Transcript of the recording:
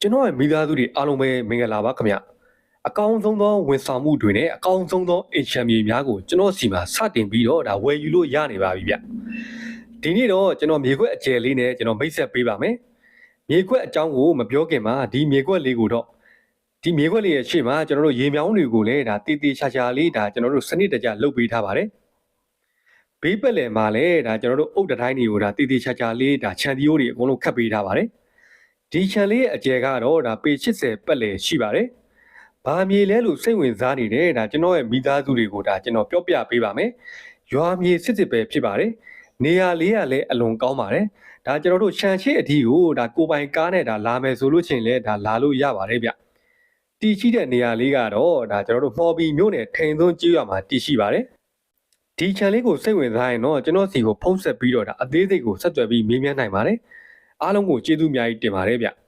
ကျွန်တော်ရဲ့မိသားစုတွေအားလုံးပဲမင်္ဂလာပါခင်ဗျအကောင်းဆုံးသောဝန်ဆောင်မှုတွေနဲ့အကောင်းဆုံးသောအင်ချမ်မြေများကိုကျွန်တော်စီမှာစတင်ပြီးတော့ဒါဝယ်ယူလို့ရနေပါပြီဗျဒီနေ့တော့ကျွန်တော်မြေခွက်အကျယ်လေးနဲ့ကျွန်တော်မိတ်ဆက်ပေးပါမယ်မြေခွက်အကြောင်းကိုမပြောခင်မှာဒီမြေခွက်လေးကိုတော့ဒီမြေခွက်လေးရဲ့ရှေ့မှာကျွန်တော်တို့ရေမြောင်းတွေကိုလည်းဒါတီတီချာချာလေးဒါကျွန်တော်တို့စနစ်တကျလုပ်ပေးထားပါတယ်ဘေးပက်လယ်မှာလည်းဒါကျွန်တော်တို့အုတ်တတိုင်းတွေကိုဒါတီတီချာချာလေးဒါခြံသီးရိုးတွေအကုန်လုံးခတ်ပေးထားပါတယ် ဒီချန်လေးရဲ့အကျယ်ကတော့ဒါပေ80ပတ်လည်ရှိပါတယ်။ဘာမြေလဲလို့စိတ်ဝင်စားနေတယ်ဒါကျွန်တော်ရဲ့မိသားစုတွေကိုဒါကျွန်တော်ပြောပြပေးပါမယ်။ရွာမြေစစ်စစ်ပဲဖြစ်ပါတယ်။နေရာလေးကလည်းအလွန်ကောင်းပါတယ်။ဒါကျွန်တော်တို့ခြံရှိအထီကိုဒါကိုပိုင်ကားနဲ့ဒါလာမယ်ဆိုလို့ချင်းလဲဒါလာလို့ရပါတယ်ဗျ။တီရှိတဲ့နေရာလေးကတော့ဒါကျွန်တော်တို့မှော်ဘီမြို့နယ်ထိန်သွန်းကျေးရွာမှာတည်ရှိပါတယ်။ဒီချန်လေးကိုစိတ်ဝင်စားရင်တော့ကျွန်တော်စီကိုဖုံးဆက်ပြီးတော့ဒါအသေးစိတ်ကိုဆက်သွယ်ပြီးမေးမြန်းနိုင်ပါတယ်။ အားလုံးကိုကျေးဇူးအများကြီးတင်ပါတယ်ဗျ။